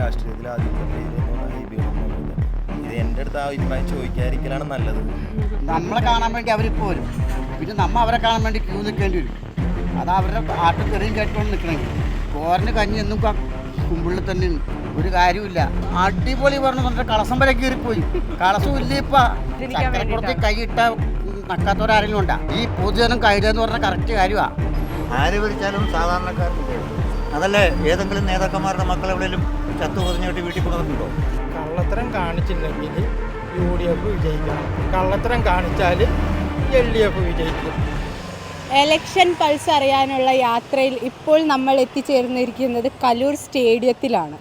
രാഷ്ട്രീയത്തിൽ ആദ്യം ഇത് എന്റെ അടുത്ത് ആ അഭിപ്രായം ചോദിക്കാതിരിക്കലാണ് നല്ലത്. നമ്മളെ കാണാൻ വേണ്ടി അവരിപ്പോൾ വരും. പിന്നെ നമ്മ അവരെ കാണാൻ വേണ്ടി ക്യൂ നിൽക്കേണ്ടി വരും. അത് അവരുടെ ആട്ടും തെറിയും കേട്ടുകൊണ്ട് നിൽക്കണമെങ്കിൽ കോരന് കഞ്ഞി എന്നും കുമ്പിളിൽ തന്നെ. ഒരു കാര്യമില്ല അടിപൊളി പറഞ്ഞു പറഞ്ഞ കളസം വരെ കീറിപ്പോയി. കളസം ഇല്ല ഇപ്പൊ? ചക്കരപ്പുറത്ത് കൈയിട്ട നക്കാത്തവരാരെങ്കിലും ഉണ്ടാ? ഈ പൊതുജനം കൈതെന്ന് പറഞ്ഞ കറക്റ്റ് കാര്യമാണ് ആര് ഭരിച്ചാലും സാധാരണക്കാർക്ക് അതല്ലേ? ഏതെങ്കിലും നേതാക്കന്മാരുടെ മക്കൾ എവിടെയെങ്കിലും ചത്തു പൊതിഞ്ഞിട്ട് വീട്ടിൽ കൊണ്ടുവന്നിട്ടുണ്ടോ? കള്ളത്തരം കാണിച്ചില്ലെങ്കിൽ യു ഡി എഫ് വിജയിക്കണം കള്ളത്തരം കാണിച്ചാൽ എൽ ഡി എഫ് വിജയിക്കും. എലക്ഷൻ പൾസ് അറിയാനുള്ള യാത്രയിൽ ഇപ്പോൾ നമ്മൾ എത്തിച്ചേർന്നിരിക്കുന്നത് കലൂർ സ്റ്റേഡിയത്തിലാണ്.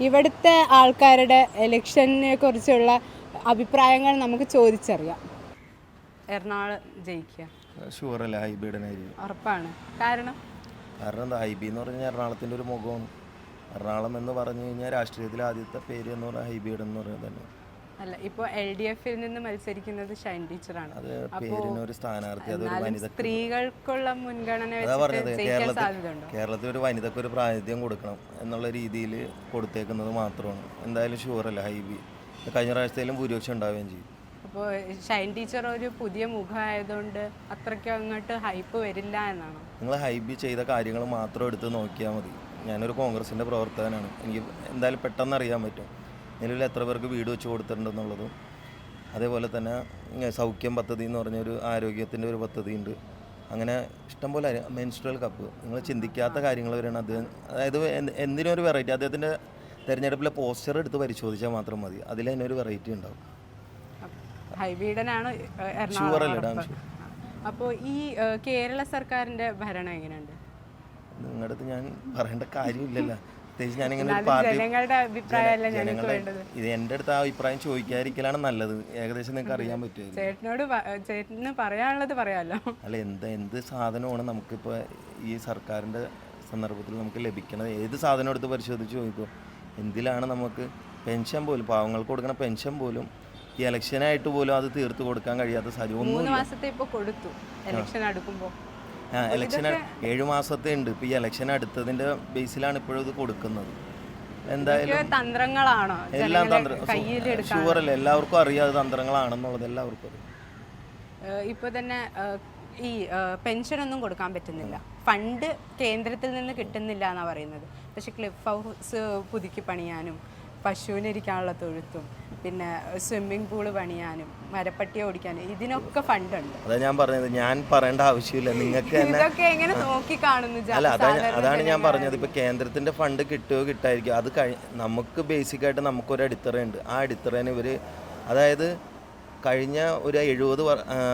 ഇവിടുത്തെ ആൾക്കാരുടെ എലക്ഷനെ കുറിച്ചുള്ള അഭിപ്രായങ്ങൾ നമുക്ക് ചോദിച്ചറിയാം. എറണാകുളം ജയിക്കുക. ഷുവറല്ല ഉറപ്പാണ്. കാരണം? കാരണം എന്താ? ഹൈബി എന്ന് പറഞ്ഞാൽ എറണാകുളത്തിന്റെ ഒരു മുഖമാണ്. എറണാകുളം എന്ന് പറഞ്ഞു കഴിഞ്ഞാൽ രാഷ്ട്രീയത്തിലെ ആദ്യത്തെ പേര് എന്ന് പറഞ്ഞാൽ ഹൈബീഡ് എന്ന് പറയുന്നത് തന്നെ. അല്ല ഇപ്പോൾ എൽ ഡി എഫിൽ നിന്ന് മത്സരിക്കുന്നത് ഷൈൻ ടീച്ചറാണ്. അത് പേരിനൊരു സ്ഥാനാർത്ഥി അതൊരു വനിത സ്ത്രീകൾക്കുള്ള മുൻഗണന അതാ വെച്ചിട്ട് പറഞ്ഞത് കേരളത്തിൽ കേരളത്തിൽ ഒരു വനിതക്ക് ഒരു പ്രാതിനിധ്യം കൊടുക്കണം എന്നുള്ള രീതിയിൽ കൊടുത്തേക്കുന്നത് മാത്രമാണ്. എന്തായാലും ഷുവറല്ല ഹൈബി. കഴിഞ്ഞ പ്രാവശ്യത്തിലും ഭൂരിപക്ഷം ഉണ്ടാവുകയും ചെയ്യും. അപ്പോൾ ഷൈൻ ടീച്ചർ ഒരു പുതിയ മുഖമായതുകൊണ്ട് അത്രയ്ക്ക് അങ്ങോട്ട് ഹൈപ്പ് വരില്ല എന്നാണ്? നിങ്ങൾ ഹൈബി ചെയ്ത കാര്യങ്ങൾ മാത്രം എടുത്ത് നോക്കിയാൽ മതി. ഞാനൊരു കോൺഗ്രസിന്റെ പ്രവർത്തകനാണ്. എനിക്ക് എന്തായാലും പെട്ടെന്ന് അറിയാൻ പറ്റും. നിലവിൽ എത്ര പേർക്ക് വീട് വെച്ച് കൊടുത്തിട്ടുണ്ടെന്നുള്ളതും അതേപോലെ തന്നെ സൗഖ്യം പദ്ധതി എന്ന് പറഞ്ഞൊരു ആരോഗ്യത്തിന്റെ ഒരു പദ്ധതി ഉണ്ട് അങ്ങനെ ഇഷ്ടംപോലെ മെൻസ്ട്രൽ കപ്പ് നിങ്ങൾ ചിന്തിക്കാത്ത കാര്യങ്ങൾ വരെയാണ് അദ്ദേഹം അതായത് എന്ത്- എന്തിനും ഒരു വെറൈറ്റി അദ്ദേഹത്തിന്റെ തിരഞ്ഞെടുപ്പിലെ പോസ്റ്റർ എടുത്ത് പരിശോധിച്ചാൽ മാത്രം മതി. അതിൽ തന്നെ ഒരു വെറൈറ്റി ഉണ്ടാവും. അല്ലേ. അപ്പോൾ ഈ കേരള സർക്കാരിന്റെ ഭരണം എങ്ങനെയുണ്ട്? നിങ്ങളുടെ അടുത്ത് ഞാൻ പറയേണ്ട കാര്യമില്ലല്ലോ. പ്രത്യേകിച്ച് ഞാനിങ്ങനെ ഒരു പാർട്ടി ജനങ്ങളുടെ ഇത് എന്റെ അടുത്ത് ആ അഭിപ്രായം ചോദിക്കാതിരിക്കലാണ് നല്ലത്. ഏകദേശം നിങ്ങൾക്ക് അറിയാൻ പറ്റും ചേട്ടനോട് ചേട്ടന് പറയാനുള്ളത് അല്ല എന്ത് എന്ത് സാധനമാണ് നമുക്കിപ്പോൾ ഈ സർക്കാരിന്റെ സന്ദർഭത്തിൽ നമുക്ക് ലഭിക്കണത്? ഏത് സാധനം എടുത്ത് പരിശോധിച്ച് നോക്കിക്കോ എന്തിലാണ് നമുക്ക് പെൻഷൻ പോലും പാവങ്ങൾക്ക് കൊടുക്കുന്ന പെൻഷൻ പോലും ഈ ഇലക്ഷനായിട്ട് പോലും അത് തീർത്ത് കൊടുക്കാൻ കഴിയാത്ത സാഹചര്യം മൂന്ന് മാസത്തെ ഇപ്പൊ കൊടുത്തു ഇലക്ഷൻ അടുക്കുമ്പോൾ ഇലക്ഷൻ ഏഴു മാസത്തെ ഉണ്ട്. ഇപ്പൊ ഈ ഇലക്ഷൻ അടുത്തതിന്റെ ബേസിലാണ് ഇപ്പോഴും ഇത് കൊടുക്കുന്നത്. എന്തായാലും തന്ത്രങ്ങളാണോ? എല്ലാം തന്ത്രം ഷുവർ അല്ലേ? എല്ലാവർക്കും അറിയാം അത് തന്ത്രങ്ങളാണെന്നുള്ളത് എല്ലാവർക്കും അറിയാം. ഇപ്പൊ തന്നെ ഈ പെൻഷൻ ഒന്നും കൊടുക്കാൻ പറ്റുന്നില്ല. ഫണ്ട് കേന്ദ്രത്തിൽ നിന്ന് കിട്ടുന്നില്ല എന്നാണ് പറയുന്നത്. പക്ഷെ ക്ലിഫ് ഹൗസ് പുതുക്കി പണിയാനും പശുവിനിരിക്കാനുള്ള തൊഴുത്തും പിന്നെ സ്വിമ്മിംഗ് പൂൾ പണിയാനും മരപ്പട്ടിയെ ഓടിക്കാനും ഇതിനൊക്കെ ഫണ്ട് ഉണ്ട് അതാ ഞാൻ പറഞ്ഞത് ഞാൻ പറയേണ്ട ആവശ്യമില്ല. നിങ്ങൾക്ക് ഇതൊക്കെ എങ്ങനെ നോക്കി കാണുന്നു അല്ല അതാണ് അതാണ് ഞാൻ? പറഞ്ഞത്. ഇപ്പൊ കേന്ദ്രത്തിന്റെ ഫണ്ട് കിട്ടുകയോ കിട്ടായിരിക്കും അത് കഴി നമുക്ക് ബേസിക് ആയിട്ട് നമുക്കൊരു അടിത്തറയുണ്ട് ആ അടിത്തറേനെ ഇവർ അതായത് കഴിഞ്ഞ ഒരു എഴുപത്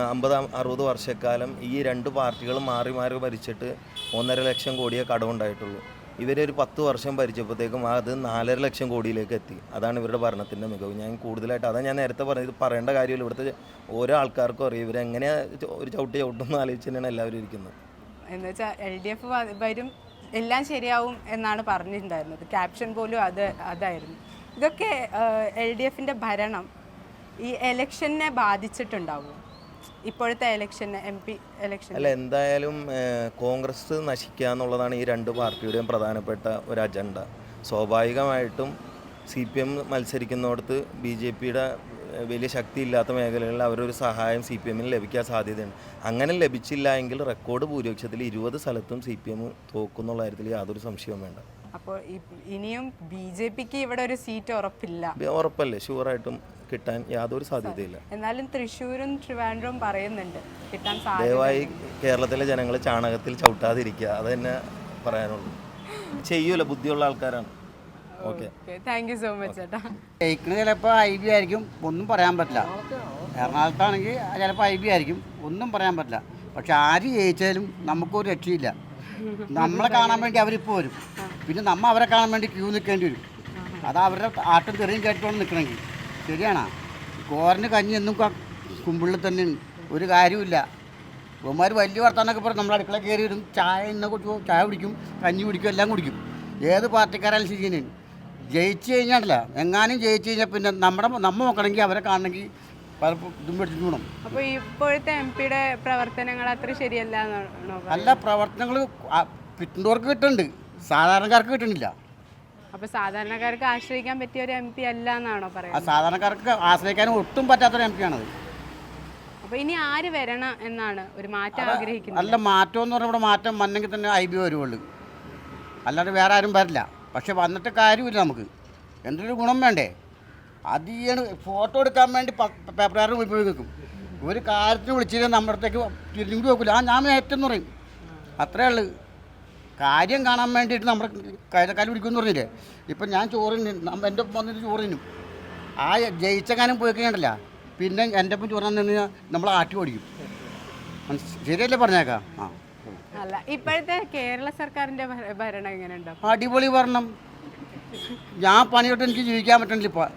അമ്പത് അറുപത് വർഷക്കാലം ഈ രണ്ട് പാർട്ടികൾ മാറി മാറി ഭരിച്ചിട്ട് ഒന്നര ലക്ഷം കോടിയേ കടമുണ്ടായിട്ടുള്ളൂ. ഇവരൊരു പത്ത് വർഷം ഭരിച്ചപ്പോഴത്തേക്കും അത് നാലര ലക്ഷം കോടിയിലേക്ക് എത്തി. അതാണ് ഇവരുടെ ഭരണത്തിന്റെ മികവ്. ഞാൻ കൂടുതലായിട്ട് അതാണ് ഞാൻ നേരത്തെ പറഞ്ഞത് പറയേണ്ട കാര്യമില്ല. ഇവിടുത്തെ ഓരോ ആൾക്കാർക്കും അറിയാം. ഇവരെങ്ങനെയാ ഒരു ചവിട്ടി ചവിട്ടും ആലോചിച്ച് തന്നെയാണ് എല്ലാവരും ഇരിക്കുന്നത്. എന്ന് വെച്ചാൽ എൽ ഡി എഫ് വരും എല്ലാം ശരിയാവും എന്നാണ് പറഞ്ഞിട്ടുണ്ടായിരുന്നത്. ക്യാപ്ഷൻ പോലും അത് അതായിരുന്നു. ഇതൊക്കെ എൽ ഡി എഫിന്റെ ഭരണം ഈ എലക്ഷനെ ബാധിച്ചിട്ടുണ്ടാവും? ഇപ്പോഴത്തെ എലക്ഷൻ എം പി എലക്ഷൻ അല്ല എന്തായാലും കോൺഗ്രസ് നശിക്കുക എന്നുള്ളതാണ് ഈ രണ്ട് പാർട്ടിയുടെയും പ്രധാനപ്പെട്ട ഒരു അജണ്ട. സ്വാഭാവികമായിട്ടും സി പി എം മത്സരിക്കുന്നിടത്ത് ബി ജെ പിയുടെ വലിയ ശക്തി ഇല്ലാത്ത മേഖലകളിൽ അവരൊരു സഹായം സി പി എമ്മിന് ലഭിക്കാൻ സാധ്യതയുണ്ട്. അങ്ങനെ ലഭിച്ചില്ല എങ്കിൽ റെക്കോർഡ് ഭൂരിപക്ഷത്തിൽ ഇരുപത് സ്ഥലത്തും സി പി എം തോക്കുന്നുള്ള കാര്യത്തിൽ യാതൊരു സംശയവും വേണ്ട. അപ്പോൾ ഇനിയും ബി ജെ പിക്ക് ഇവിടെ ഒരു സീറ്റ് ഉറപ്പില്ല. ഉറപ്പല്ലേ? ഷുവറായിട്ടും കിട്ടാൻ യാതൊരു സാധ്യതയില്ല. എന്നാലും തൃശ്ശൂരും ട്രിവാൻഡ്രവും പറയുന്നുണ്ട് കിട്ടാൻ സാധ്യത ദയവായി കേരളത്തിലെ ജനങ്ങൾ ചാണകത്തിൽ ചവിട്ടാതിരിക്കുക അത് തന്നെ പറയാനുള്ളൂ. ചെയ്യൂല ബുദ്ധിയുള്ള ആൾക്കാരാണ്. Okay. Thank you so much ചേട്ടാ. ചിലപ്പോൾ ഐ ബി ആയിരിക്കും ഒന്നും പറയാൻ പറ്റില്ല. എറണാകുളത്താണെങ്കിൽ ചിലപ്പോൾ ഐ ബി ആയിരിക്കും ഒന്നും പറയാൻ പറ്റില്ല. പക്ഷെ ആര് ജയിച്ചാലും നമുക്കൊരു രക്ഷയില്ല. നമ്മളെ കാണാൻ വേണ്ടി അവരിപ്പോൾ വരും. പിന്നെ നമ്മ അവരെ കാണാൻ വേണ്ടി ക്യൂ നിൽക്കേണ്ടി വരും. അത് അവരുടെ ആട്ടും തെറിയും കേട്ടുകൊണ്ട് നിൽക്കണമെങ്കിൽ ശരിയാണോ. കോരന് കഞ്ഞി എന്നും കുമ്പിളിൽ തന്നെ. ഒരു കാര്യമില്ല ഇവന്മാർ വലിയ വർത്താനൊക്കെ പറഞ്ഞ് നമ്മൾ അടുക്കള കയറി വരും. ചായ ഇന്ന കുടിക്കും ചായ കുടിക്കും കഞ്ഞി കുടിക്കും എല്ലാം കുടിക്കും. ഏത് പാർട്ടിക്കാരായാലും ശരി തന്നെയാണ് ജയിച്ചു കഴിഞ്ഞാണല്ല എങ്ങാനും ജയിച്ചു കഴിഞ്ഞാൽ പിന്നെ നമ്മുടെ നമ്മ നോക്കണമെങ്കിൽ അവരെ കാണണമെങ്കിൽ അപ്പോൾ ഇപ്പോഴത്തെ എം പിയുടെ പ്രവർത്തനങ്ങൾ അത്ര ശരിയല്ല എന്നാണോ പ്രവർത്തനങ്ങൾ കിട്ടുന്നവർക്ക് കിട്ടുന്നുണ്ട് സാധാരണക്കാർക്ക് കിട്ടുന്നില്ല അപ്പൊ സാധാരണക്കാർക്ക് ആശ്രയിക്കാൻ പറ്റിയ ഒരു എം പി അല്ല എന്നാണോ പറയുന്നത്? സാധാരണക്കാർക്ക് ആശ്രയിക്കാൻ ഒട്ടും പറ്റാത്തൊരു എം പിയാണത് അപ്പൊ ഇനി ആര് വരണം എന്നാണ് ഒരു മാറ്റം ആഗ്രഹിക്കുന്നത്? നല്ല മാറ്റം എന്ന് പറഞ്ഞാൽ ഇവിടെ മാറ്റം വന്നെങ്കിൽ തന്നെ ഐ ബി വരുവുള്ളൂ. അല്ലാതെ വേറെ ആരും വരില്ല. പക്ഷെ വന്നിട്ട് കാര്യമില്ല നമുക്ക്. എന്തൊരു ഗുണം വേണ്ടേ? അതിയാണ് ഫോട്ടോ എടുക്കാൻ വേണ്ടി പേപ്പറുകാർ ഉപയോഗിക്കും ഒരു കാര്യത്തിന് വിളിച്ചിരുന്ന നമ്മുടെ അടുത്തേക്ക് തിരിഞ്ഞു നോക്കില്ല ആ ഞാൻ ഏറ്റെന്ന് പറയും. അത്രേ ഉള്ളു. കാര്യം കാണാൻ വേണ്ടിയിട്ട് നമ്മുടെ കൈതക്കാൽ പിടിക്കുമെന്ന് പറഞ്ഞില്ലേ? ഇപ്പം ഞാൻ ചോറിന് എന്റെ ഒപ്പം വന്നിട്ട് ചോറിനും ആ ജയിച്ചങ്ങാനും പോയി കഴിഞ്ഞില്ല പിന്നെ എന്റെ ഒപ്പം ചോറിനാൻ നിന്ന് നമ്മൾ ആട്ടി ഓടിക്കും. ശരിയല്ലേ പറഞ്ഞേക്കാം? ആ. അല്ല ഇപ്പോഴത്തെ കേരള സർക്കാരിന്റെ ഭരണം എങ്ങനെയുണ്ടോ? അടിപൊളി ഭരണം. ഞാൻ പണിയിട്ട് എനിക്ക് ജീവിക്കാൻ പറ്റണില്ല ഇപ്പം.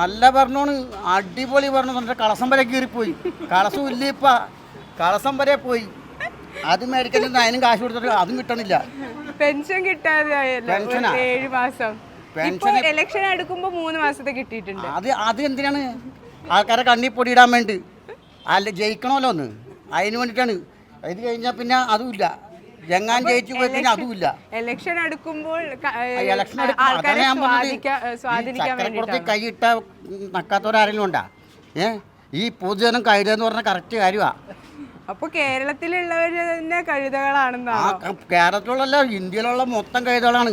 നല്ല ഭരണമാണ്. അടിപൊളി ഭരണം. കളസം വരെ കീറിപ്പോയി. കളസം ഇല്ല ഇപ്പം. കളസം വരെ പോയി. അത് മേടിക്കുന്നത് അതിനും കാശ് കൊടുത്തിട്ട് അതും കിട്ടണില്ല. പെൻഷൻ കിട്ടാതെ. പെൻഷനാ? ഏഴ് മാസം. ഇപ്പൊ പെൻഷന് ഇലക്ഷൻ മൂന്ന് മാസത്തെ കിട്ടിയിട്ടുണ്ട്. അത് അത് എന്തിനാണ്? ആൾക്കാരെ കണ്ണി പൊടിയിടാൻ വേണ്ടി. അല്ല ജയിക്കണമല്ലോ ഒന്ന്. അതിന് വേണ്ടിയിട്ടാണ്. ഇത് കഴിഞ്ഞാൽ പിന്നെ അതുമില്ല ജങ്ങാൻ ജയിച്ചു പോയി കഴിഞ്ഞാൽ അതുമില്ല ഇലക്ഷൻ അടുക്കുമ്പോൾ ക- ആ. ആൾക്കാരെ ഞാൻ പറഞ്ഞത്. ഈ സ്വാധീനിക്കാൻ കൈയിട്ട നക്കാത്തവരാരെങ്കിലും ഉണ്ടാ? ഏ ഈ പൊതുജനം കഴുതെന്ന് പറഞ്ഞ കറക്റ്റ് കാര്യമാണ് അപ്പൊ കേരളത്തിലുള്ളവർ തന്നെ കഴുതകളാണെന്നാണോ കേരളത്തിലുള്ള ഇന്ത്യയിലുള്ള മൊത്തം കഴുതകളാണ്.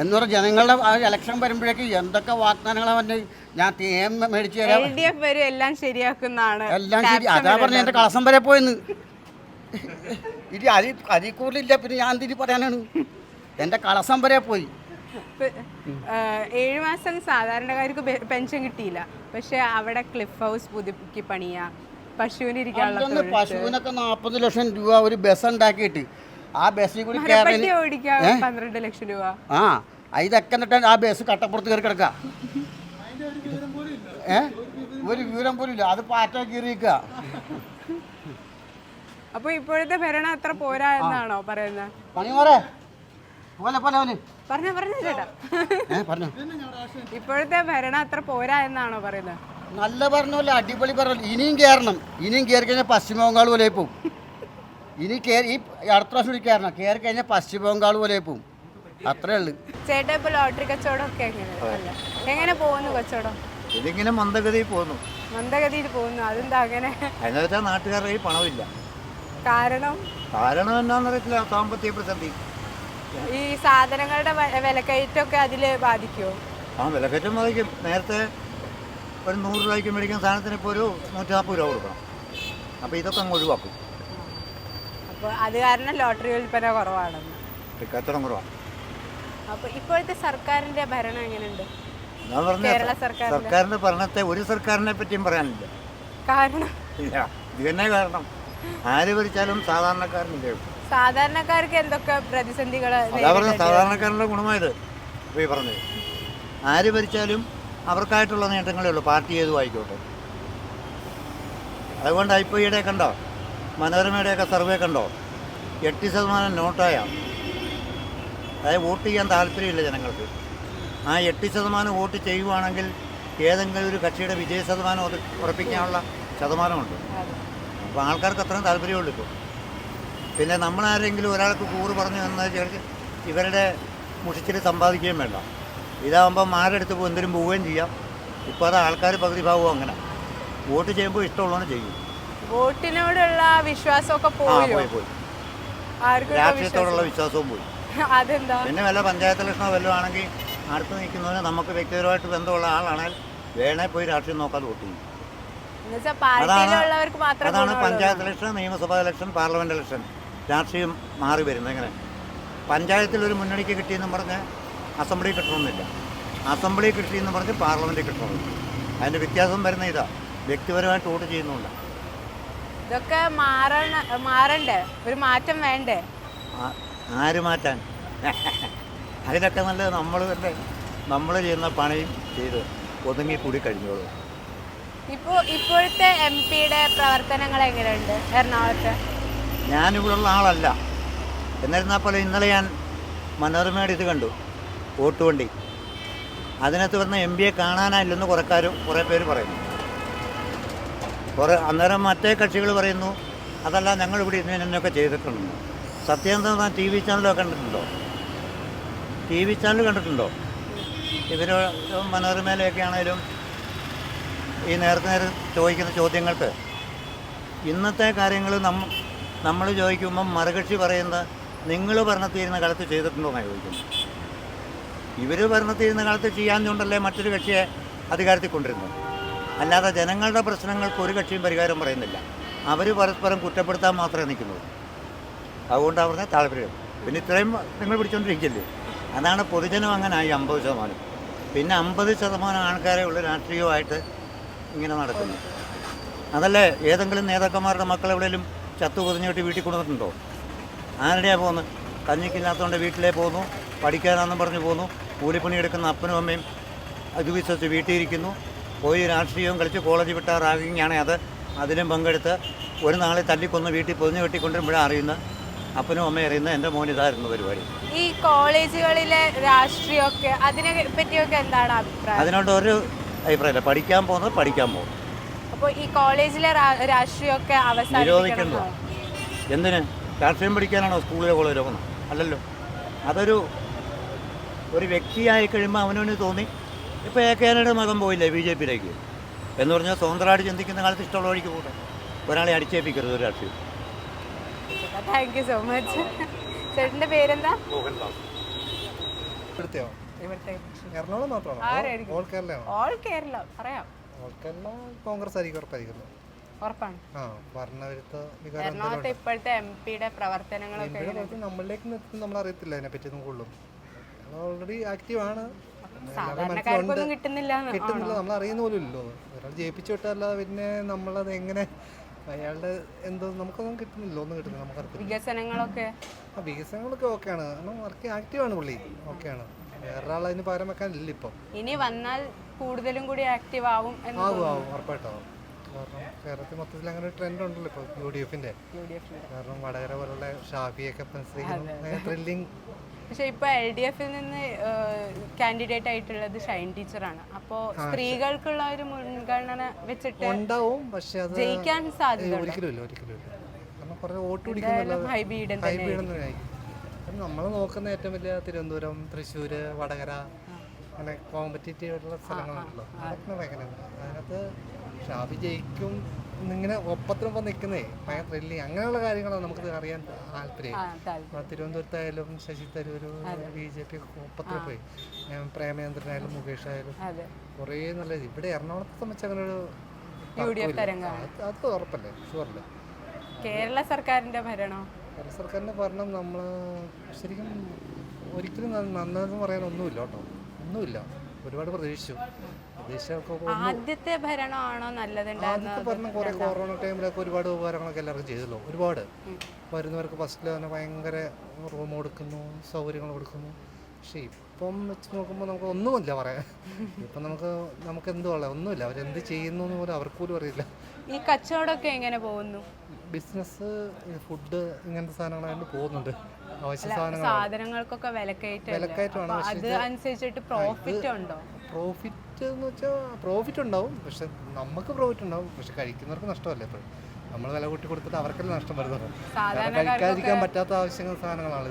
എന്ന് പറഞ്ഞ ജനങ്ങളുടെ ഇലക്ഷൻ വരുമ്പോഴേക്ക് എന്തൊക്കെ വാഗ്ദാനങ്ങളാണ് പറഞ്ഞ് ഞാൻ തേം മേടിച്ച് എൽ തരാം ഡി എഫ് വരും എല്ലാം ശരിയാക്കുന്നതാണ്. എല്ലാം ശരി അതാ പറഞ്ഞ എന്റെ. കളസം വരെ പോയെന്ന്. ഇനി അതി അരിക്കൂറിലില്ല പിന്നെ ഞാൻ തിരി പറയാനാണ്? എന്റെ കളസം വരെ പോയി. ഏഴു മാസം സാധാരണക്കാർക്ക് പെൻഷൻ കിട്ടിയില്ല. പക്ഷെ അവിടെ ക്ലിഫ് ഹൗസ് പുതുക്കി പണിയാ. പശുവിന് ഇരിക്കാനുള്ള. പശുവിനൊക്കെ നാൽപ്പത് ലക്ഷം രൂപ ഒരു ബസ് ഉണ്ടാക്കിയിട്ട് ആ ബസ്സിൽ കൂടി പന്ത്രണ്ട് ലക്ഷം രൂപ. ആ ഇതൊക്കെ എന്നിട്ട് ആ ബസ് കട്ടപ്പുറത്ത് കയറി കിടക്കുക ഏ? ഒരു വിവരം പോലും ഇല്ല. അത് പാറ്റ കീറിയിക്കുക അപ്പൊ ഇപ്പോഴത്തെ ഭരണം അത്ര പോരാ എന്നാണോ പറയുന്നത് ഇപ്പോഴത്തെ ഭരണം അത്ര പോരാ എന്നാണോ പറയുന്നത് നല്ല പറഞ്ഞല്ല അടിപൊളി പറഞ്ഞു ഇനിയും കയറണം ഇനിയും കയറി കഴിഞ്ഞാൽ പശ്ചിമ ബംഗാൾ പോലെ പോവും. ഇനി കയറി ഈ അടുത്ത പ്രാവശ്യം കൂടി കയറണം കയറി കഴിഞ്ഞാൽ പശ്ചിമ ബംഗാൾ പോലെ പോവും. അത്രേ ഉള്ളു. ചേട്ടാ ഇപ്പൊ ലോട്ടറി കച്ചവടം ഒക്കെ എങ്ങനെ പോകുന്നു കച്ചവടം? ഇതിങ്ങനെ മന്ദഗതിയിൽ പോകുന്നു. മന്ദഗതിയിൽ പോകുന്നു. അതെന്താ അങ്ങനെ? അതിനെന്ന് വെച്ചാൽ നാട്ടുകാരുടെ കയ്യിൽ പണമില്ല. കാരണം? കാരണം എന്നാന്നറിയത്തില്ല സാമ്പത്തിക പ്രതിസന്ധി. ഈ സാധനങ്ങളുടെ വിലക്കയറ്റമൊക്കെ അതിൽ ബാധിക്കുമോ ആ വിലക്കയറ്റം ബാധിക്കും. നേരത്തെ ഒരു നൂറ് രൂപയ്ക്ക് മേടിക്കുന്ന സാധനത്തിന് ഇപ്പോൾ ഒരു നൂറ്റി നാൽപ്പത് രൂപ കൊടുക്കണം. അപ്പോൾ ഇതൊക്കെ അങ്ങ് ഒഴിവാക്കും. അപ്പോൾ അത് കാരണം ലോട്ടറി വിൽപ്പന കുറവാണെന്ന് കച്ചവടം കുറവാണ്. അപ്പോൾ ഇപ്പോഴത്തെ സർക്കാരിന്റെ ഭരണം എങ്ങനെയുണ്ട്? ഞാൻ പറഞ്ഞ സർക്കാരിന്റെ. ഭരണത്തെ ഒരു സർക്കാരിനെ പറ്റിയും പറയാനില്ല. കാരണം? ഇല്ല ഇത് തന്നെ കാരണം. ആര് ഭരിച്ചാലും സാധാരണക്കാരനില്ലേ സാധാരണക്കാർക്ക് എന്തൊക്കെ പ്രതിസന്ധികൾ സാധാരണക്കാരന്റെ ഗുണമായത്. ഇപ്പോൾ ഈ പറഞ്ഞത്. ആര് ഭരിച്ചാലും അവർക്കായിട്ടുള്ള നേട്ടങ്ങളേ ഉള്ളൂ. പാർട്ടി ഏതും ആയിക്കോട്ടെ. അതുകൊണ്ട് ഐ പി കണ്ടോ? മനോരമയുടെയൊക്കെ സർവേ കണ്ടോ? എട്ട് ശതമാനം നോട്ടായ അതായത് വോട്ട് ചെയ്യാൻ താല്പര്യമില്ല ജനങ്ങൾക്ക്. ആ എട്ട് ശതമാനം വോട്ട് ചെയ്യുവാണെങ്കിൽ ഏതെങ്കിലും ഒരു കക്ഷിയുടെ വിജയ ശതമാനം ഉറ- ഉറപ്പിക്കാനുള്ള ശതമാനമുണ്ട്. അപ്പോൾ ആൾക്കാർക്ക് അത്രയും താല്പര്യമുള്ളൂ ഇപ്പോൾ. പിന്നെ നമ്മളാരെങ്കിലും ഒരാൾക്ക് കൂറ് പറഞ്ഞു തന്നാൽ ഇവരുടെ മുഷിച്ചിൽ സമ്പാദിക്കുകയും വേണ്ട. ഇതാകുമ്പോൾ മാരെടുത്ത് പോകും എന്തിനും പോവുകയും ചെയ്യാം. ഇപ്പോൾ അത് ആൾക്കാർ പകുതി ഭാഗവും അങ്ങനെ. വോട്ട് ചെയ്യുമ്പോൾ ഇഷ്ടമുള്ളതാണ് ചെയ്യും. വോട്ടിനോടുള്ള വിശ്വാസമൊക്കെ പോയോ. പോയി രാഷ്ട്രീയത്തോടുള്ള വിശ്വാസവും പോയി. അതെന്താ? പിന്നെ വല്ല പഞ്ചായത്ത് ഇലക്ഷനോ വല്ലതും ആണെങ്കിൽ അടുത്ത് നിൽക്കുന്നവന് നമുക്ക് വ്യക്തിപരമായിട്ട് ബന്ധമുള്ള ആളാണെങ്കിൽ വേണേ പോയി രാഷ്ട്രീയം നോക്കാതെ വോട്ട് ചെയ്യും. അതാണ് പഞ്ചായത്ത് ഇലക്ഷൻ നിയമസഭാ ഇലക്ഷൻ പാർലമെന്റ് ഇലക്ഷൻ. രാഷ്ട്രീയം മാറി വരുന്നത് എങ്ങനെ പഞ്ചായത്തിൽ ഒരു മുന്നണിക്ക് കിട്ടിയെന്നും പറഞ്ഞ് അസംബ്ലി കിട്ടണമെന്നില്ല. അസംബ്ലി കൃഷി കിട്ടിയെന്ന് പറഞ്ഞ് പാർലമെന്റ് കിട്ടണമെന്നില്ല അതിന്റെ വ്യത്യാസം വരുന്ന ഇതാ. വ്യക്തിപരമായിട്ട് വോട്ട് ചെയ്യുന്നുണ്ട് ഇതൊക്കെ മാറണ മാറണ്ടേ? ഒരു മാറ്റം വേണ്ടേ? ആര് മാറ്റാൻ? അതിനൊക്കെ നല്ലത് നമ്മൾ തന്നെ. നമ്മൾ ചെയ്യുന്ന പണിയും ചെയ്ത് ഒതുങ്ങി കൂടി കഴിഞ്ഞോളൂ. ഇപ്പോൾ ഇപ്പോഴത്തെ എം പിയുടെ പ്രവർത്തനങ്ങൾ എങ്ങനെയുണ്ട്? എറണാകുളത്ത്? ഞാനിവിടെയുള്ള ആളല്ല. എന്നിരുന്നാൽ പോലെ ഇന്നലെ ഞാൻ മനോരമയുടെ ഇത് കണ്ടു. വോട്ടുവണ്ടി. അതിനകത്ത് വന്ന എം പിയെ കാണാനായില്ലെന്ന് കുറക്കാരും കുറേ പേര് പറയുന്നു. കുറേ അന്നേരം മറ്റേ കക്ഷികൾ പറയുന്നു അതല്ല ഞങ്ങൾ ഇവിടെ ഇന്ന് എന്നൊക്കെ ചെയ്തിട്ടുണ്ട്. സത്യം എന്താ ടി വി ചാനലൊക്കെ കണ്ടിട്ടുണ്ടോ? ടി വി ചാനൽ കണ്ടിട്ടുണ്ടോ? ഇവർ മനോരമയിലൊക്കെ ആണെങ്കിലും ഈ നേരത്തെ നേരം ചോദിക്കുന്ന ചോദ്യങ്ങൾക്ക്. ഇന്നത്തെ കാര്യങ്ങൾ നമ്മ നമ്മൾ ചോദിക്കുമ്പം മറുകക്ഷി പറയുന്നത് നിങ്ങൾ ഭരണത്തിരുന്ന കാലത്ത് ചെയ്തിട്ടുണ്ടോ എന്നാണ് ചോദിക്കുന്നത് ഇവർ ഭരണത്തിരുന്ന കാലത്ത് ചെയ്യാഞ്ഞുകൊണ്ടല്ലേ മറ്റൊരു കക്ഷിയെ അധികാരത്തിൽ കൊണ്ടിരുന്നത് അല്ലാതെ ജനങ്ങളുടെ പ്രശ്നങ്ങൾക്ക് ഒരു കക്ഷിയും പരിഹാരം പറയുന്നില്ല. അവർ പരസ്പരം കുറ്റപ്പെടുത്താൻ മാത്രമേ നിൽക്കുന്നുള്ളൂ. അതുകൊണ്ട് അവരുടെ താല്പര്യം. പിന്നെ ഇത്രയും നിങ്ങൾ പിടിച്ചുകൊണ്ടിരിക്കില്ലേ അതാണ് പൊതുജനം അങ്ങനെ ആയി അമ്പത് ശതമാനം. പിന്നെ അമ്പത് ശതമാനം ആൾക്കാരെ ഉള്ള രാഷ്ട്രീയമായിട്ട് ഇങ്ങനെ നടക്കുന്നു. അതല്ലേ ഏതെങ്കിലും നേതാക്കന്മാരുടെ മക്കൾ എവിടെയെങ്കിലും ചത്തു പൊതിഞ്ഞിട്ട് വീട്ടിൽ കൊണ്ടുവന്നിട്ടുണ്ടോ? ആരുടെയാണ് പോകുന്നത് കഞ്ഞിക്കില്ലാത്തതുകൊണ്ട് വീട്ടിലേ പോകുന്നു പഠിക്കാനാണെന്നും പറഞ്ഞു പോകുന്നു കൂലിപ്പണി എടുക്കുന്ന അപ്പനും അമ്മയും അത് വിശ്വസിച്ച് വീട്ടിയിരിക്കുന്നു പോയി രാഷ്ട്രീയവും കളിച്ച് കോളേജ് വിട്ട അത്. അതിലും പങ്കെടുത്ത് ഒരു നാളെ തല്ലിക്കൊന്ന് വീട്ടിൽ പൊതിഞ്ഞ് കെട്ടിക്കൊണ്ടിരുമ്പോഴാണ് അറിയുന്നത്. അപ്പനും അമ്മയും അറിയുന്ന എന്റെ മോൻ ഇതായിരുന്നു പരിപാടി. ഈ കോളേജുകളിലെ രാഷ്ട്രീയമൊക്കെ അതിനെ പറ്റിയൊക്കെ എന്താണ് അഭിപ്രായം? അതിനോട് ഒരു അഭിപ്രായമില്ല. പഠിക്കാൻ പോകുന്നത് പഠിക്കാൻ പോകും. അപ്പോൾ ഈ കോളേജിലെ രാഷ്ട്രീയമൊക്കെ അവസാനിപ്പിക്കണം? എന്തിന്? രാഷ്ട്രീയം പഠിക്കാനാണോ സ്കൂളിലെ കോളേജിലോ പോകുന്നത് അല്ലല്ലോ. അതൊരു ഒരു വ്യക്തിയായി കഴിയുമ്പോൾ അവനവന് തോന്നി. ഇപ്പോൾ എ. കെ. ആനയുടെ മതം പോയില്ലേ ബി ജെ പിയിലേക്ക്? എന്ന് പറഞ്ഞാൽ സ്വതന്ത്രമായിട്ട് ചിന്തിക്കുന്ന കാലത്ത് ഇഷ്ടമുള്ള വഴിക്ക് പോകട്ടെ ഒരാളെ അടിച്ചേൽപ്പിക്കരുത് ഒരു രാഷ്ട്രീയം. താങ്ക് യു സോ മച്ച് ചേട്ടന്റെ പേരെന്താ? എറണാകുളം മാത്രമാണോ? ഓൾ ഓൾ കേരള പറയാം. ഓൾ കേരള കോൺഗ്രസ് ആയിരിക്കും ഉറപ്പായിരിക്കുന്നു ഉറപ്പാണ്. എറണാകുളത്തെ ഇപ്പോഴത്തെ എം പിയുടെ പ്രവർത്തനങ്ങളൊക്കെ? നമ്മളിലേക്ക് നമ്മൾ അറിയത്തില്ല അതിനെ പറ്റി കൂടുതലും ഓൾറെഡി ആക്റ്റീവ് ആണ്. സാധാരണക്കാർക്കൊന്നും കിട്ടുന്നില്ല കിട്ടുന്നില്ല നമ്മൾ അറിയുന്ന പോലും ഇല്ലല്ലോ ഒരാൾ ജയിപ്പിച്ചു വിട്ടല്ലാതെ പിന്നെ നമ്മളത് എങ്ങനെ അയാളുടെ എന്തോ നമുക്കൊന്നും കിട്ടുന്നില്ല ഒന്നും കിട്ടുന്നില്ല. നമുക്ക് വികസനങ്ങളൊക്കെ? ആ വികസനങ്ങളൊക്കെ ഓക്കെയാണ്. കാരണം വർക്ക് ആണ് പുള്ളി. ഓക്കെയാണ്. വേറൊരാൾ അതിന് പകരം വെക്കാനില്ല ഇപ്പം. ഇനി വന്നാൽ കൂടുതലും കൂടി ആക്റ്റീവ് ആവും ആവും ആവും. ഉറപ്പായിട്ടാവും കാരണം കേരളത്തിൽ മൊത്തത്തിൽ അങ്ങനെ ഒരു ട്രെൻഡ് ഉണ്ടല്ലോ ഇപ്പോൾ യു ഡി എഫിന്റെ യു ഡി എഫിന് കാരണം വടകര പോലുള്ള ഷാഫിയൊക്കെ ത്രില്ലിംഗ് പക്ഷെ ഇപ്പൊ എൽ ഡി എഫിൽ നിന്ന് കാൻഡിഡേറ്റ് ആയിട്ടുള്ളത് ഷൈൻ ടീച്ചറാണ് അപ്പോ സ്ത്രീകൾക്കുള്ള ഒരു മുൻഗണന വെച്ചിട്ട് ഉണ്ടാവും പക്ഷെ അത് ജയിക്കാൻ സാധ്യത ഒരിക്കലും നമ്മൾ നോക്കുന്ന ഏറ്റവും വലിയ തിരുവനന്തപുരം തൃശ്ശൂർ വടകര അങ്ങനെ കോമ്പറ്റേറ്റീവ് ആയിട്ടുള്ള സ്ഥലങ്ങളുണ്ടല്ലോ അതൊക്കെ ഭയങ്കര അതിനകത്ത് ഷാബി ജയിക്കും എന്നിങ്ങനെ ഒപ്പത്തിനൊപ്പം നിൽക്കുന്നേ ഭയങ്കര ത്രില്ലി അങ്ങനെയുള്ള കാര്യങ്ങളാണ് നമുക്ക് അറിയാൻ താല്പര്യം. തിരുവനന്തപുരത്തായാലും Shashi Tharoor B J P ഒപ്പത്തിൽ പോയി. പ്രേമചന്ദ്രനായാലും മുകേഷ് ആയാലും കുറേ നല്ല ഇവിടെ എറണാകുളത്തെ സംബന്ധിച്ച് അങ്ങനെ ഒരു അത് ഉറപ്പല്ലേ? ഷുവറല്ലേ? കേരള സർക്കാരിന്റെ ഭരണം? കേരള സർക്കാരിന്റെ ഭരണം നമ്മൾ ശരിക്കും ഒരിക്കലും നന്ന- നന്നതെന്ന് പറയാൻ ഒന്നുമില്ല കേട്ടോ. ഒന്നുമില്ല. ഒരുപാട് പ്രതീക്ഷിച്ചു. ആദ്യത്തെ ഭരണമാണോ ആദ്യത്തെ നല്ലതുണ്ടായിരുന്നത് ഭരണം കുറേ കൊറോണ ടൈമിലൊക്കെ ഒരുപാട് ഉപകാരങ്ങളൊക്കെ എല്ലാവർക്കും ചെയ്തല്ലോ ഒരുപാട്. വരുന്നവർക്ക് ഫസ്റ്റിൽ തന്നെ ഭയങ്കര റൂം കൊടുക്കുന്നു സൗകര്യങ്ങൾ കൊടുക്കുന്നു. പക്ഷെ ഇപ്പം വെച്ച് നോക്കുമ്പോൾ നമുക്ക് ഒന്നുമില്ല പറയാൻ. ഇപ്പം നമുക്ക് നമുക്ക് എന്തുള്ള ഒന്നുമില്ല. അവരെന്ത് ചെയ്യുന്നു എന്ന് പോലും അവർക്ക് പോലും അറിയില്ല. ഈ കച്ചവടമൊക്കെ എങ്ങനെ പോകുന്നു? ബിസിനസ് ഫുഡ് ഇങ്ങനത്തെ സാധനങ്ങളായിട്ട് പോകുന്നുണ്ട്. അവശ്യ സാധനങ്ങൾ സാധനങ്ങൾക്കൊക്കെ വിലക്കയറ്റം വിലക്കയറ്റമാണ്. അത് അനുസരിച്ചിട്ട് പ്രോഫിറ്റ് ഉണ്ടോ? പ്രോഫിറ്റ് എന്ന് വെച്ചാൽ പ്രോഫിറ്റ് ഉണ്ടാവും. പക്ഷെ നമുക്ക് പ്രോഫിറ്റ് ഉണ്ടാവും. പക്ഷെ കഴിക്കുന്നവർക്ക് നഷ്ടമല്ലേ എപ്പോഴും നമ്മൾ വില കൂട്ടി കൊടുത്തിട്ട് അവർക്കല്ലേ നഷ്ടം വരുന്നത്. കഴിക്കാതിരിക്കാൻ പറ്റാത്ത ആവശ്യങ്ങൾ സാധനങ്ങളാണ്.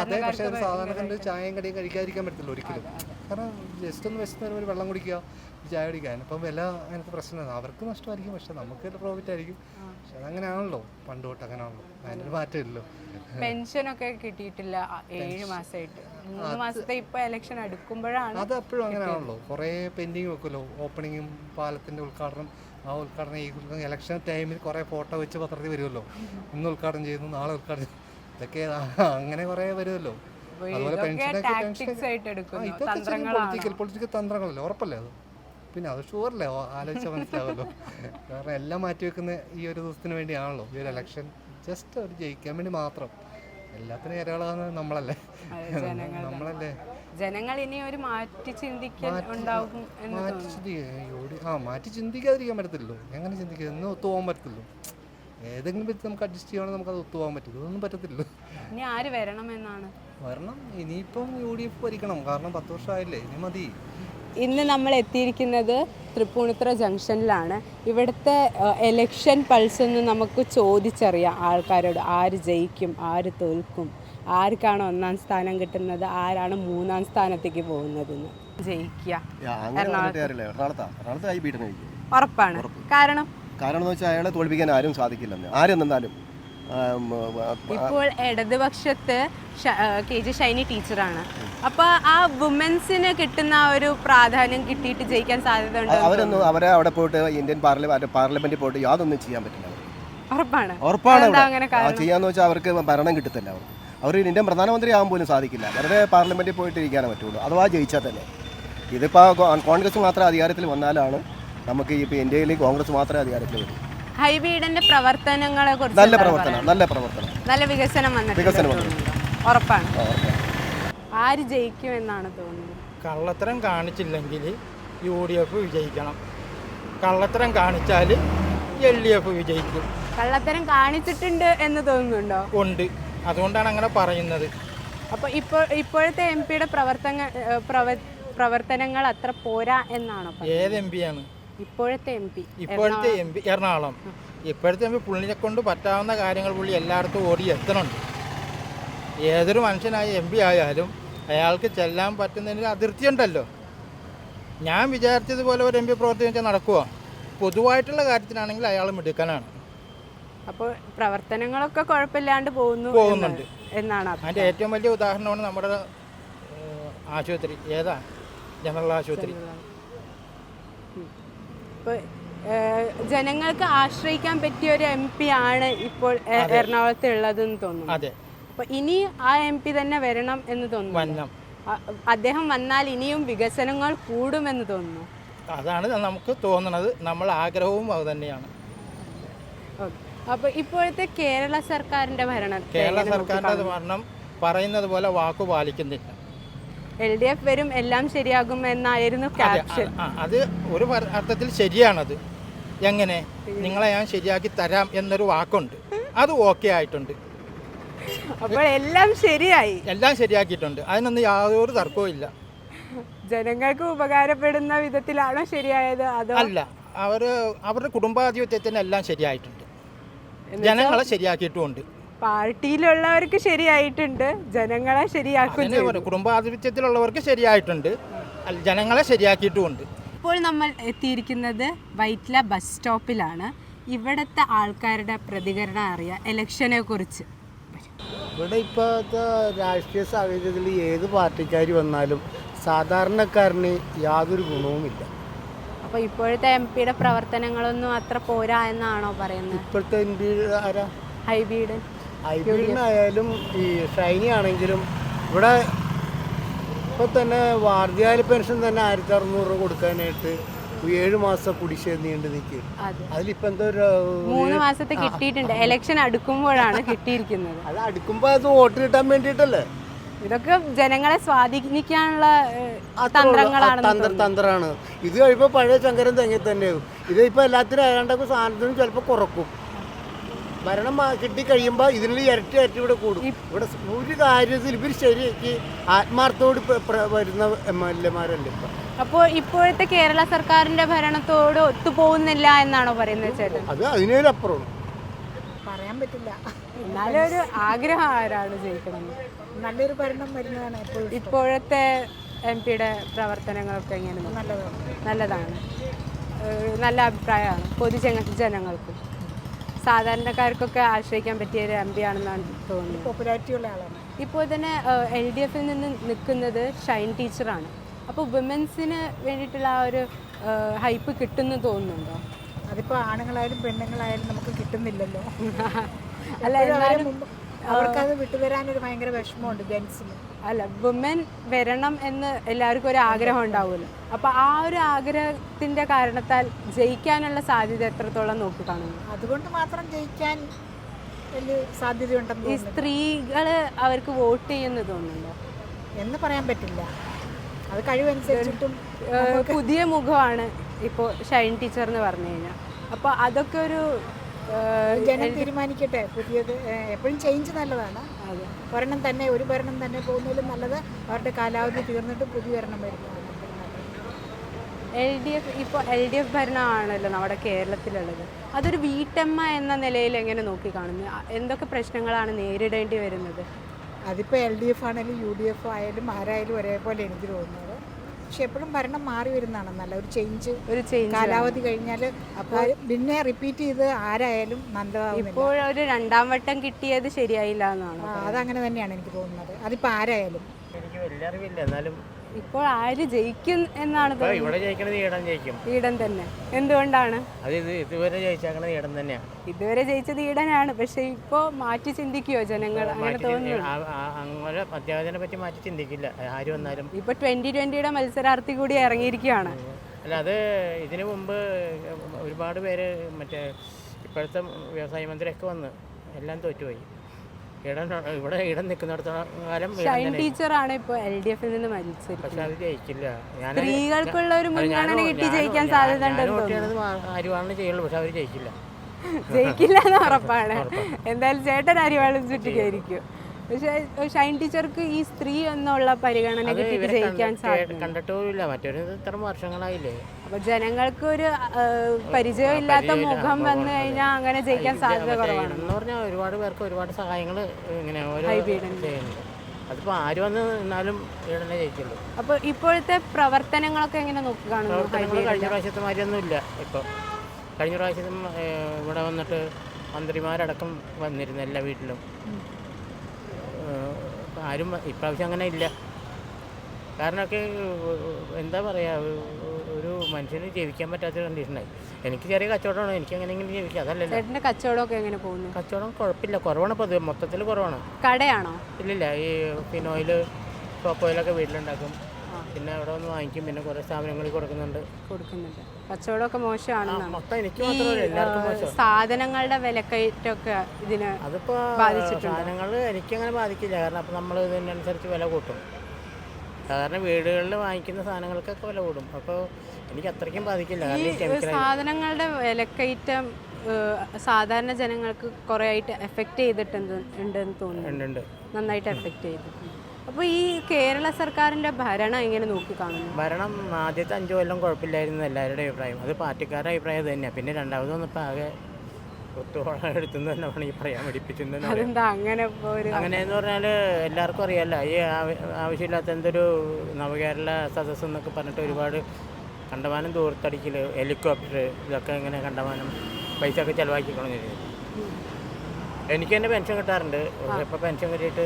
അതെ പക്ഷേ സാധാരണക്കാരന്റെ ചായയും കടിയും കഴിക്കാതിരിക്കാൻ പറ്റത്തില്ല ഒരിക്കലും. കാരണം ജസ്റ്റ് ഒന്ന് വെച്ചിട്ട് ഒരു വെള്ളം കുടിക്കുക. ചായ കുടിക്കാൻ ഇപ്പം വില അങ്ങനത്തെ പ്രശ്നമാണ് അവർക്ക് നഷ്ടമായിരിക്കും പക്ഷെ നമുക്ക് പ്രോഫിറ്റ് ആയിരിക്കും. പക്ഷെ അതങ്ങനെയാണല്ലോ. പണ്ട് തൊട്ട് അങ്ങനെയാണല്ലോ. അതിനൊരു മാറ്റമില്ലല്ലോ. പെൻഷനൊക്കെ കിട്ടിയിട്ടില്ല ഏഴ് മാസമായിട്ട് മൂന്ന് മാസത്തെ ഇപ്പൊ ഇലക്ഷൻ അടുക്കുമ്പോഴാണ് അത് എപ്പോഴും അങ്ങനെയാണല്ലോ കുറേ പെൻഡിങ് വെക്കുമല്ലോ. ഓപ്പണിങ്ങും പാലത്തിന്റെ ഉദ്ഘാടനം. ആ ഉദ്ഘാടനം ഈ ഇലക്ഷൻ ടൈമിൽ കുറേ ഫോട്ടോ വെച്ച് പത്രത്തിൽ വരുമല്ലോ. ഇന്ന് ഉദ്ഘാടനം ചെയ്യുന്നു നാളെ ഉദ്ഘാടനം ചെയ്യുന്നു. ഇതൊക്കെ അങ്ങനെ കുറേ വരുമല്ലോ. അതുപോലെ പെൻഷനൊക്കെ പൊളിറ്റിക്കൽ പൊളിറ്റിക്കൽ തന്ത്രങ്ങളല്ലേ? ഉറപ്പല്ലേ അത്? പിന്നെ അത് ഷുവറല്ലേ ആലോചിച്ചാൽ മനസ്സിലാവുമല്ലോ. കാരണം എല്ലാം മാറ്റി വെക്കുന്ന ഈ ഒരു ദിവസത്തിന് വേണ്ടിയാണല്ലോ ഈ ഒരു ഇലക്ഷൻ ജസ്റ്റ് ഒരു ജയിക്കാൻ വേണ്ടി മാത്രം. എല്ലാത്തിനും ഇരകളാകുന്നത് നമ്മളല്ലേ. നമ്മളല്ലേ. ജനങ്ങൾ ഇനി ഒരു മാറ്റി ചിന്തിക്കൽ ഉണ്ടാകും എന്ന് മാറ്റി ആ മാറ്റി ചിന്തിക്കാതിരിക്കാൻ പറ്റത്തില്ലല്ലോ. എങ്ങനെ ചിന്തിക്കുക എന്നും ഒത്തുപോകാൻ പറ്റത്തില്ലോ ഏതെങ്കിലും വിധത്തിൽ നമുക്ക് അഡ്ജസ്റ്റ് ചെയ്യണമെങ്കിൽ നമുക്ക് അത് ഒത്തുപോകാൻ പറ്റും ഇതൊന്നും പറ്റത്തില്ല ഇനി ആര് വരണം എന്നാണ് വരണം. ഇനിയിപ്പം യു ഡി എഫ് ഭരിക്കണം. കാരണം പത്ത് വർഷമായില്ലേ? ഇനി മതി. ഇന്ന് നമ്മൾ എത്തിയിരിക്കുന്നത് തൃപ്പൂണിത്തുറ ജംഗ്ഷനിലാണ്. ഇവിടുത്തെ എലക്ഷൻ പൾസ് ഒന്ന് നമുക്ക് ചോദിച്ചറിയാം ആൾക്കാരോട്. ആര് ജയിക്കും ആര് തോൽക്കും ആർക്കാണ് ഒന്നാം സ്ഥാനം കിട്ടുന്നത് ആരാണ് മൂന്നാം സ്ഥാനത്തേക്ക് പോകുന്നത് ജയിക്കുക. ഉറപ്പാണ്. കാരണം? കാരണം എന്ന് വെച്ചാൽ അയാളെ തോൽപ്പിക്കാൻ ആരും സാധിക്കില്ല ആരും നിന്നാലും. ഇപ്പോൾ ഇടതുപക്ഷത്ത് കെ ജി ഷൈനി ടീച്ചറാണ്. അപ്പൊ ആ വുമൻസിന് കിട്ടുന്ന ഒരു പ്രാധാന്യം കിട്ടിയിട്ട് ജയിക്കാൻ സാധ്യത ഉണ്ടോ അവരൊന്നും അവരെ അവിടെ പോയിട്ട് ഇന്ത്യൻ പാർലമെന്റ് പാർലമെന്റിൽ പോയിട്ട് യാതൊന്നും ചെയ്യാൻ പറ്റില്ല അവർക്ക്. ഉറപ്പാണ്. ഉറപ്പാണ് ചെയ്യാന്ന് വെച്ചാൽ അവർക്ക് ഭരണം കിട്ടത്തില്ല അവർ അവർ ഇന്ത്യൻ പ്രധാനമന്ത്രി ആകാൻ പോലും സാധിക്കില്ല. വെറുതെ പാർലമെന്റിൽ പോയിട്ട് ഇരിക്കാനേ പറ്റുള്ളൂ. അഥവാ ജയിച്ചാൽ തന്നെ. ഇതിപ്പോൾ കോൺഗ്രസ് മാത്രം അധികാരത്തിൽ വന്നാലാണ് നമുക്ക് ഇപ്പൊ ഇപ്പോൾ ഇന്ത്യയിൽ കോൺഗ്രസ് മാത്രമേ അധികാരത്തിൽ വരൂ. ഹൈബീഡിന്റെ പ്രവർത്തനങ്ങളെ കുറിച്ച് നല്ല പ്രവർത്തനം നല്ല പ്രവർത്തനം. നല്ല വികസനം വന്നിട്ടുണ്ട് വികസനം വന്നിട്ടുണ്ട്. ഉറപ്പാണ്. ആര് ജയിക്കും എന്നാണ് തോന്നുന്നത്? കള്ളത്തരം കാണിച്ചില്ലെങ്കിൽ യു ഡി എഫ് വിജയിക്കണം. കള്ളത്തരം കാണിച്ചാൽ എൽ ഡി എഫ് വിജയിക്കും. കള്ളത്തരം കാണിച്ചിട്ടുണ്ട് എന്ന് തോന്നുന്നുണ്ടോ? ഉണ്ട്. അതുകൊണ്ടാണ് അങ്ങനെ പറയുന്നത്. അപ്പോൾ ഇപ്പോൾ ഇപ്പോഴത്തെ എം പിയുടെ പ്രവർത്തന പ്രവർത്തനങ്ങൾ അത്ര പോരാ എന്നാണോ? ഏത് എം പിയാണ് ഇപ്പോഴത്തെ എം പി ഇപ്പോഴത്തെ എം പി എറണാകുളം. ഇപ്പോഴത്തെ എം പി പുള്ളിനെ കൊണ്ട് പറ്റാവുന്ന കാര്യങ്ങൾ പുള്ളി എല്ലായിടത്തും ഓടി എത്തണുണ്ട്. ഏതൊരു മനുഷ്യനായ എം പി ആയാലും അയാൾക്ക് ചെല്ലാൻ പറ്റുന്നതിന് അതിർത്തി ഉണ്ടല്ലോ ഞാൻ വിചാരിച്ചതുപോലെ ഒരു എം പി പ്രവർത്തിച്ചാൽ നടക്കുമോ പൊതുവായിട്ടുള്ള കാര്യത്തിനാണെങ്കിൽ അയാൾ മിടുക്കനാണ്. അപ്പോൾ പ്രവർത്തനങ്ങളൊക്കെ കുഴപ്പമില്ലാണ്ട് പോകുന്നു പോകുന്നുണ്ട്. എന്ന് എന്നാണ് അതിന്റെ ഏറ്റവും വലിയ ഉദാഹരണമാണ് നമ്മുടെ ആശുപത്രി. ഏതാ? ജനറൽ ആശുപത്രി. ജനങ്ങൾക്ക് ആശ്രയിക്കാൻ പറ്റിയ ഒരു എം പി ആണ് ഇപ്പോൾ എറണാകുളത്ത് ഉള്ളതെന്ന് തോന്നുന്നു. അതെ. അപ്പൊ ഇനി ആ എം പി തന്നെ വരണം എന്ന് തോന്നുന്നു. അദ്ദേഹം വന്നാൽ ഇനിയും വികസനങ്ങൾ കൂടുമെന്ന് തോന്നുന്നു. അതാണ് നമുക്ക് തോന്നുന്നത് നമ്മൾ ആഗ്രഹവും അത് തന്നെയാണ്. അപ്പൊ ഇപ്പോഴത്തെ കേരള സർക്കാരിന്റെ ഭരണം കേരള സർക്കാരിന്റെ ഭരണം പറയുന്നത് പോലെ വാക്കു പാലിക്കുന്നില്ല. എൽ ഡി എഫ് വരും എല്ലാം ശരിയാകും എന്നായിരുന്നു ക്യാപ്ഷൻ അത് ഒരു അർത്ഥത്തിൽ ശരിയാണത്. എങ്ങനെ? നിങ്ങളെ ഞാൻ ശരിയാക്കി തരാം എന്നൊരു വാക്കുണ്ട്. അത് ഓക്കെ ആയിട്ടുണ്ട്. അപ്പോൾ എല്ലാം ശരിയായി. എല്ലാം ശരിയാക്കിയിട്ടുണ്ട്. അതിനൊന്നും യാതൊരു തർക്കവും ഇല്ല. ജനങ്ങൾക്ക് ഉപകാരപ്പെടുന്ന വിധത്തിലാണോ ശരിയായത്? അതോ അല്ല അവർ അവരുടെ കുടുംബാധിപത്യത്തിന് എല്ലാം ശരിയായിട്ടുണ്ട്. ജനങ്ങളെ ശരിയാക്കിയിട്ടുമുണ്ട്. പാർട്ടിയിലുള്ളവർക്ക് ശരിയായിട്ടുണ്ട് ജനങ്ങളെ ശരിയാക്കും കുടുംബാധിപത്യത്തിലുള്ളവർക്ക് ശരിയായിട്ടുണ്ട്. ജനങ്ങളെ ശരിയാക്കിയിട്ടുമുണ്ട്. ഇപ്പോൾ നമ്മൾ എത്തിയിരിക്കുന്നത് വൈറ്റ്ല ബസ് സ്റ്റോപ്പിലാണ്. ഇവിടുത്തെ ആൾക്കാരുടെ പ്രതികരണം അറിയ ഇലക്ഷനെ കുറിച്ച്. ഇവിടെ ഇപ്പോഴത്തെ രാഷ്ട്രീയ സാഹചര്യത്തിൽ ഏത് പാർട്ടിക്കാർ വന്നാലും സാധാരണക്കാരന് യാതൊരു ഗുണവുമില്ല. അപ്പോൾ ഇപ്പോഴത്തെ എം പിയുടെ പ്രവർത്തനങ്ങളൊന്നും അത്ര പോരാ എന്നാണോ പറയുന്നത്? ഇപ്പോഴത്തെ എം പി ആരാ? ഹൈബീഡൻ എല്ലിനായാലും ഈ ഷൈനി ആണെങ്കിലും ഇവിടെ ഇപ്പോൾ തന്നെ വാർദ്ധകാല പെൻഷൻ തന്നെ ആയിരത്തി അറുന്നൂറ് രൂപ കൊടുക്കാനായിട്ട് ഏഴ് മാസം കുടിശ്ശേ നീണ്ടു നിൽക്കും അതിലിപ്പോ എന്തോ മൂന്ന് മാസത്തെ കിട്ടിയിട്ടുണ്ട്. ഇലക്ഷൻ അടുക്കുമ്പോഴാണ് കിട്ടിയിരിക്കുന്നത്. അത് അടുക്കുമ്പോ അത് വോട്ട് കിട്ടാൻ വേണ്ടിട്ടല്ലേ ഇതൊക്കെ ജനങ്ങളെ സ്വാധീനിക്കാനുള്ള ഏഹ്, അത്രേ ഉള്ളൂ. ആ, തന്ത്രങ്ങളാണെന്ന് തന്ത്ര തോന്നുന്നു. തന്ത്രമാണ് ഇത് കഴിയുമ്പോൾ പഴയ ശങ്കരൻ തെങ്ങി തന്നെയാവും ഇത് ഇപ്പൊ എല്ലാത്തിനും ഏതാണ്ടൊക്കെ സാധനത്തിനും ചിലപ്പോൾ കുറക്കും. ഭരണം മാ- കിട്ടി കഴിയുമ്പോൾ ഇതിൽ ഇരട്ടി ഇരട്ടി ഇവിടെ കൂടും. ഇവിടെ ഒരു കാര്യത്തിൽ ഇവർ ശരിയാക്കി ആത്മാർത്ഥത്തോട് വരുന്ന എം എൽ എമാരല്ലേ ഇപ്പം. അപ്പോൾ ഇപ്പോഴത്തെ കേരള സർക്കാരിന്റെ ഭരണത്തോട് ഒത്തുപോകുന്നില്ല എന്നാണോ പറയുന്നത് ചേട്ടൻ? അത് അതിനേലപ്പുറമാണ് പറയാൻ പറ്റില്ല. എന്നാലും ഒരു ആഗ്രഹം ആരാണ് ജയിക്കണം? നല്ലൊരു ഭരണം വരുന്നതാണ് എപ്പോഴും ഇപ്പോഴത്തെ എം പിയുടെ പ്രവർത്തനങ്ങളൊക്കെ എങ്ങനെയാണ്? നല്ലതാണ്. നല്ലതാണ്. നല്ല അഭിപ്രായമാണ്. പൊതുജന ജനങ്ങൾക്കും. സാധാരണക്കാർക്കൊക്കെ ആശ്രയിക്കാൻ പറ്റിയ ഒരു എം പി ആണെന്നാണ് തോന്നുന്നത്. പോപ്പുലാരിറ്റി ഉള്ള ആളാണ്. ഇപ്പോൾ തന്നെ എൽ ഡി എഫിൽ നിന്ന് നിൽക്കുന്നത് ഷൈൻ ടീച്ചറാണ്. അപ്പോൾ വിമൻസിന് വേണ്ടിയിട്ടുള്ള ആ ഒരു ഹൈപ്പ് കിട്ടുന്നു തോന്നുന്നുണ്ടോ? അതിപ്പോൾ ആണുങ്ങളായാലും പെണ്ണുങ്ങളായാലും നമുക്ക് കിട്ടുന്നില്ലല്ലോ. അല്ല എന്നാലും അവർക്കത് വിട്ടുതരാനൊരു ഭയങ്കര വിഷമമുണ്ട് ജെൻസിന് അല്ല വുമൻ വരണം എന്ന് എല്ലാവർക്കും ഒരു ആഗ്രഹം ഉണ്ടാവുമല്ലോ. അപ്പോൾ ആ ഒരു ആഗ്രഹത്തിന്റെ കാരണത്താൽ ജയിക്കാനുള്ള സാധ്യത എത്രത്തോളം നോക്കി കാണുന്നു? അതുകൊണ്ട് മാത്രം ജയിക്കാൻ സാധ്യതയുണ്ടെന്ന് ഈ സ്ത്രീകൾ സ്ത്രീകൾ അവർക്ക് വോട്ട് ചെയ്യുന്നു തോന്നുന്നുണ്ടോ? എന്ന് പറയാൻ പറ്റില്ല. അത് കഴിവനുസരിച്ചിട്ടും പുതിയ മുഖമാണ് ഇപ്പോൾ ഷൈൻ ടീച്ചർ എന്ന് പറഞ്ഞു കഴിഞ്ഞാൽ. അപ്പോൾ അതൊക്കെ ഒരു ജനം തീരുമാനിക്കട്ടെ. പുതിയത് എപ്പോഴും ചേഞ്ച് നല്ലതാണ്. അതെ. ഒരെണ്ണം തന്നെ ഒരു ഭരണം തന്നെ പോകുന്നതിലും നല്ലത് അവരുടെ കാലാവധി തീർന്നിട്ട് പുതിയ ഭരണം വരുന്നതാണ് നല്ലത്. എൽ ഡി എഫ് ഇപ്പോൾ എൽ ഡി എഫ് ഭരണമാണല്ലോ നമ്മുടെ കേരളത്തിലുള്ളത് അതൊരു വീട്ടമ്മ എന്ന നിലയിൽ എങ്ങനെ നോക്കി കാണുന്നു എന്തൊക്കെ പ്രശ്നങ്ങളാണ് നേരിടേണ്ടി വരുന്നത് അതിപ്പോൾ എൽ ഡി എഫ് ആണെങ്കിലും യു ഡി എഫ് ആയാലും ആരായാലും ഒരേപോലെ എനിക്ക് തോന്നുന്നത് പക്ഷെ എപ്പോഴും ഭരണം മാറി വരുന്നതാണ്. നല്ല ഒരു ചേഞ്ച് ഒരു ചേഞ്ച് കാലാവധി കഴിഞ്ഞാൽ അപ്പോൾ പിന്നെ റിപ്പീറ്റ് ചെയ്ത് ആരായാലും നല്ലതാവും ഇപ്പോൾ ഒരു രണ്ടാം വട്ടം കിട്ടിയത് ശരിയായില്ല എന്നാണ് ആ, അതങ്ങനെ തന്നെയാണ് എനിക്ക് തോന്നുന്നത്. അതിപ്പോൾ ആരായാലും. എനിക്ക് വലിയ അറിവില്ല. എന്നാലും ഇപ്പോൾ ആര് ജയിക്കും എന്നാണ് ഇവിടെ ജയിക്കണത് ഈടൻ ജയിക്കും. ഈടൻ തന്നെ. എന്തുകൊണ്ടാണ്? അത് ഇത് ഇതുവരെ ജയിച്ചേക്കണത് ഈടൻ തന്നെയാണ്. ഇതുവരെ ജയിച്ചത് ഈടനാണ്. പക്ഷെ ഇപ്പോ മാറ്റി ചിന്തിക്കുവോ ജനങ്ങൾ? അങ്ങനെ തോന്നുന്നു അങ്ങനെ അധ്യാപകനെ പറ്റി മാറ്റി ചിന്തിക്കില്ല. ആര് വന്നാലും. ഇപ്പൊ ട്വന്റി ട്വന്റിയുടെ മത്സരാർത്ഥി കൂടി ഇറങ്ങിയിരിക്കുകയാണ്. അല്ല അത് ഇതിനു മുമ്പ് ഒരുപാട് പേര് മറ്റേ ഇപ്പോഴത്തെ വ്യവസായ മന്ത്രിയൊക്കെ വന്ന് എല്ലാം തോറ്റുപോയി. ഇടം ഇവിടെ ഇടം നിൽക്കുന്നിടത്തോളം കാലം ഷൈൻ ടീച്ചറാണ് ഇപ്പൊ എൽ ഡി എഫിൽ നിന്ന് മത്സരിക്കുന്നത്. പക്ഷെ അത് ജയിക്കില്ല ഞാൻ സ്ത്രീകൾക്കുള്ള ഒരു മുൻഗണന കിട്ടി ജയിക്കാൻ സാധ്യത ഉണ്ടെന്ന് തോന്നുന്നു. ചെയ്യണത് ചെയ്യുള്ളൂ പക്ഷെ അവർ ജയിക്കില്ല ജയിക്കില്ല എന്ന് ഉറപ്പാണ്. എന്തായാലും ചേട്ടൻ അരിവാളും ചുറ്റിക്കായിരിക്കും. പക്ഷെ ഷൈൻ ടീച്ചർക്ക് ഈ സ്ത്രീ എന്നുള്ള പരിഗണന ഇവരെ ജയിക്കാൻ കണ്ട- സാധ്യത കണ്ടിട്ട് പോലുമില്ല മറ്റൊരു ഇത്ര വർഷങ്ങളായില്ലേ? അപ്പൊ ജനങ്ങൾക്ക് ഒരു പരിചയമില്ലാത്ത മുഖം വന്നു കഴിഞ്ഞാൽ അങ്ങനെ ജയിക്കാൻ സാധ്യത കുറവാണ്. എന്ന് പറഞ്ഞാൽ ഒരുപാട് പേർക്ക് ഒരുപാട് സഹായങ്ങൾ ഇങ്ങനെ ഓരോ. ചെയ്യുന്നുണ്ട്. അതിപ്പോൾ ആര് വന്ന് നിന്നാലും ഇടനെ ജയിക്കുള്ളൂ. അപ്പൊ ഇപ്പോഴത്തെ പ്രവർത്തനങ്ങളൊക്കെ എങ്ങനെ നോക്കി കാണുന്നു കഴിഞ്ഞ? പ്രാവശ്യത്തെ മാതിരിയൊന്നും ഇല്ല ഇപ്പോൾ കഴിഞ്ഞ പ്രാവശ്യത്തും ഇവിടെ വന്നിട്ട് മന്ത്രിമാരടക്കം വന്നിരുന്നു എല്ലാ വീട്ടിലും. ഇപ്പം ആരും ഇപ്രാവശ്യം അങ്ങനെ ഇല്ല. കാരണമൊക്കെ എന്താ പറയുക ഒരു മനുഷ്യന് ജീവിക്കാൻ പറ്റാത്ത കണ്ടീഷനായി എനിക്ക് ചെറിയ കച്ചവടമാണ് എനിക്ക് അങ്ങനെ എങ്ങനെ ജീവിക്കാം. അതല്ലല്ലോ. ചേട്ടന്റെ കച്ചവടമൊക്കെ എങ്ങനെ പോകുന്നു? കച്ചവടം കുഴപ്പമില്ല. കുറവാണ് പൊതുവെ. മൊത്തത്തിൽ കുറവാണ്. കടയാണോ? ഇല്ലില്ല. ഈ ഫിനോയിൽ സോപ്പ് ഓയിലൊക്കെ വീട്ടിലുണ്ടാക്കും. പിന്നെ അവിടെ വന്ന് വാങ്ങിക്കും. പിന്നെ കുറേ സ്ഥാപനങ്ങളിൽ കൊടുക്കുന്നുണ്ട്. കൊടുക്കുന്നുണ്ട്. കച്ചവടമൊക്കെ മോശമാണെന്നാണ്. മൊത്തം എനിക്ക് ഈ മാത്രമല്ല എല്ലാവർക്കും ആ, മോശം സാധനങ്ങളുടെ വിലക്കയറ്റമൊക്കെ ഇതിന്? സാധനങ്ങൾ എനിക്കങ്ങനെ ബാധിക്കില്ല. കാരണം അപ്പം നമ്മൾ ഇതിനനുസരിച്ച് വില കൂട്ടും. സാധാരണ വീടുകളിൽ വാങ്ങിക്കുന്ന സാധനങ്ങൾക്കൊക്കെ വില കൂടും. അപ്പോൾ എനിക്ക് അത്രയ്ക്കും ബാധിക്കില്ല. സാധനങ്ങളുടെ വിലക്കയറ്റം സാധാരണ ജനങ്ങൾക്ക് കുറേ ആയിട്ട് എഫക്റ്റ് ചെയ്തിട്ടുണ്ട് ഉണ്ടെന്ന് തോന്നുന്നു. നന്നായിട്ട് എഫക്റ്റ് ചെയ്തിട്ടുണ്ട്. അപ്പോൾ ഈ കേരള സർക്കാരിന്റെ ഭരണം എങ്ങനെ നോക്കി കാണുന്നു? ഭരണം ആദ്യത്തെ അഞ്ച് കൊല്ലം കുഴപ്പമില്ലായിരുന്നു എല്ലാവരുടെ അഭിപ്രായം. അത് പാർട്ടിക്കാരുടെ അഭിപ്രായം തന്നെയാണ് പിന്നെ രണ്ടാമത് വന്നപ്പോൾ ആകെ ഒത്തുപോളം എടുത്തെന്ന് തന്നെ വേണമെങ്കിൽ പറയാൻ പഠിപ്പിച്ചെന്ന് അങ്ങനെ അങ്ങനെയെന്ന് പറഞ്ഞാൽ എല്ലാവർക്കും അറിയാലോ. ഈ ആവശ്യമില്ലാത്ത എന്തൊരു നവകേരള സദസ് എന്നൊക്കെ പറഞ്ഞിട്ട് ഒരുപാട് കണ്ടമാനം ദൂരത്തടിക്കൽ ഹെലികോപ്റ്റർ ഇതൊക്കെ ഇങ്ങനെ കണ്ടമാനം പൈസ ഒക്കെ ചിലവാക്കി കളഞ്ഞിരുന്നു എനിക്ക് തന്നെ പെൻഷൻ കിട്ടാറുണ്ട് ഇപ്പോൾ പെൻഷൻ കിട്ടിയിട്ട്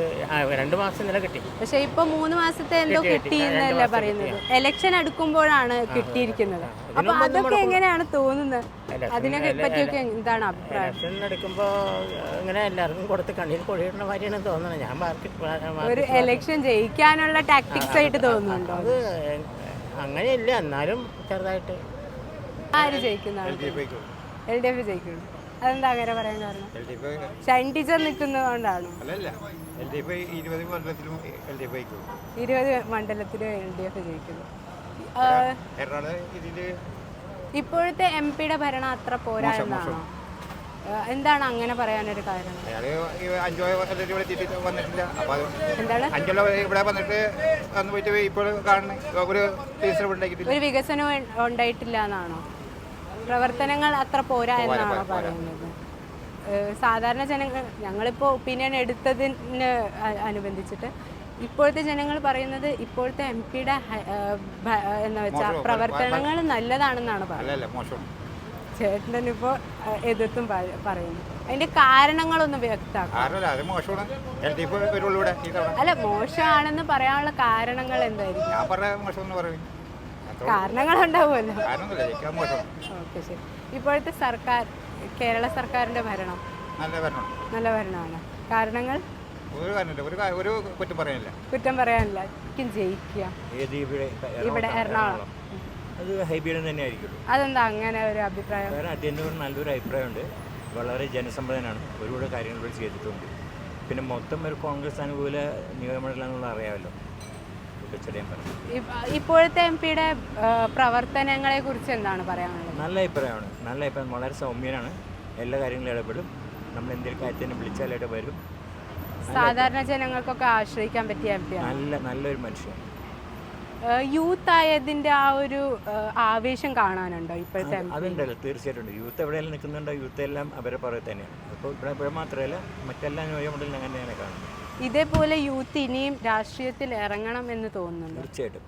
രണ്ടു മാസം നില കിട്ടി. പക്ഷെ ഇപ്പൊ മൂന്ന് മാസത്തെ എന്തോ കിട്ടി, എന്നല്ല പറയുന്നത്. എലക്ഷൻ അടുക്കുമ്പോഴാണ് കിട്ടിയിരിക്കുന്നത്. അപ്പൊ അതൊക്കെ എങ്ങനെയാണ് തോന്നുന്നത്? അതിനെ പറ്റിയൊക്കെ എന്താണ് അഭിപ്രായം? ഇലക്ഷൻ എടുക്കുമ്പോൾ ഇങ്ങനെ എല്ലാവർക്കും കൊടുത്ത് കണ്ണിൽ കൊഴിയിടുന്ന മാതിരിയാണ് തോന്നുന്നത് ഞാൻ മാർക്കറ്റ് ഒരു എലക്ഷൻ ജയിക്കാനുള്ള ടാക്ടിക്സ് ആയിട്ട് തോന്നുന്നുണ്ടോ? അത് അങ്ങനെയില്ല. എന്നാലും ചെറുതായിട്ട്. ആര് ജയിക്കുന്നതാണ്? എൽ ഡി എഫ് ജയിക്കുന്നു അതെന്താ അങ്ങനെ പറയാൻ കാരണം ഷൈൻ ടീച്ചർ നിൽക്കുന്നതുകൊണ്ടാണോ? ഇരുപത് മണ്ഡലത്തിലും എൽ ഡി എഫ് ജയിക്കുന്നു. ഇപ്പോഴത്തെ എം പിയുടെ ഭരണം അത്ര പോരാ എന്നാണോ? എന്താണ് അങ്ങനെ പറയാനൊരു കാരണം? എന്താണ്? ഒരു വികസനം ഉണ്ടാക്കിയിട്ടില്ല. ഒരു വികസനവും ഉണ്ടായിട്ടില്ല എന്നാണോ? പ്രവർത്തനങ്ങൾ അത്ര പോരാ എന്നാണ് പറയുന്നത്. സാധാരണ ജനങ്ങൾ ഞങ്ങളിപ്പോൾ ഒപ്പീനിയൻ എടുത്തതിന് അനുബന്ധിച്ചിട്ട് ഇപ്പോഴത്തെ ജനങ്ങൾ പറയുന്നത് ഇപ്പോഴത്തെ എം പിയുടെ എന്താ വെച്ചാൽ പ്രവർത്തനങ്ങൾ നല്ലതാണെന്നാണ് പറയുന്നത്. ചേട്ടനിപ്പോൾ എതിർത്തും പറയുന്നു. അതിന്റെ കാരണങ്ങളൊന്ന് വ്യക്തമാക്കും അല്ല മോശമാണെന്ന് പറയാനുള്ള കാരണങ്ങൾ എന്തായിരിക്കും? മോശം ഓക്കെ ശരി. ഇപ്പോഴത്തെ സർക്കാർ കേരള സർക്കാരിന്റെ ഭരണം? നല്ല ഭരണം. നല്ല ഭരണമാണ്. കാരണങ്ങൾ? ഒരു കാരണമില്ല. ഒരു ഒരു കുറ്റം പറയാനില്ല. കുറ്റം പറയാനില്ല. എനിക്കും ജയിക്കുക ഇവിടെ ഇവിടെ എറണാകുളം. അത് ഹൈബീഡം തന്നെ ആയിരിക്കുള്ളൂ അതെന്താ അങ്ങനെ ഒരു അഭിപ്രായം? കാരണം അദ്ദേഹത്തിന്റെ ഒരു നല്ലൊരു അഭിപ്രായമുണ്ട്. വളരെ ജനസമ്മതനാണ്. ഒരുപാട് കാര്യങ്ങൾ ചെയ്തിട്ടുണ്ട്. പിന്നെ മൊത്തം ഒരു കോൺഗ്രസ് അനുകൂല നിയമമണ്ഡലം അറിയാമല്ലോ ഇപ്പോൾ ചെറിയ പറഞ്ഞു ഇപ്പ- ഇപ്പോഴത്തെ എം പിയുടെ പ്രവർത്തനങ്ങളെ കുറിച്ച് എന്താണ് പറയാനുള്ളത്? നല്ല അഭിപ്രായമാണ്. നല്ല അഭിപ്രായം. വളരെ സൗമ്യനാണ്. എല്ലാ കാര്യങ്ങളും ഇടപെടും. നമ്മൾ എന്തെങ്കിലും കാര്യത്തിന് വിളിച്ചാലായിട്ട് വരും സാധാരണ ജനങ്ങൾക്കൊക്കെ ആശ്രയിക്കാൻ പറ്റിയ എം പി നല്ല നല്ലൊരു മനുഷ്യൻ. യൂത്ത് ആയതിന്റെ ആ ഒരു ആവേശം കാണാനുണ്ടോ ഇപ്പോഴത്തെ അതുണ്ടല്ലോ തീർച്ചയായിട്ടും. യൂത്ത് എവിടെയെല്ലാം നിൽക്കുന്നുണ്ടോ? യൂത്ത് എല്ലാം അവരെ പുറകെ തന്നെയാണ്. അപ്പോൾ ഇവിടെ ഇവിടെ മാത്രമല്ല മറ്റെല്ലാ ന്യൂയമണ്ഡലിലും അങ്ങനെ തന്നെ കാണുന്നത്. ഇതേപോലെ യൂത്ത് ഇനിയും രാഷ്ട്രീയത്തിൽ ഇറങ്ങണം എന്ന് തോന്നുന്നുണ്ട്? തീർച്ചയായിട്ടും.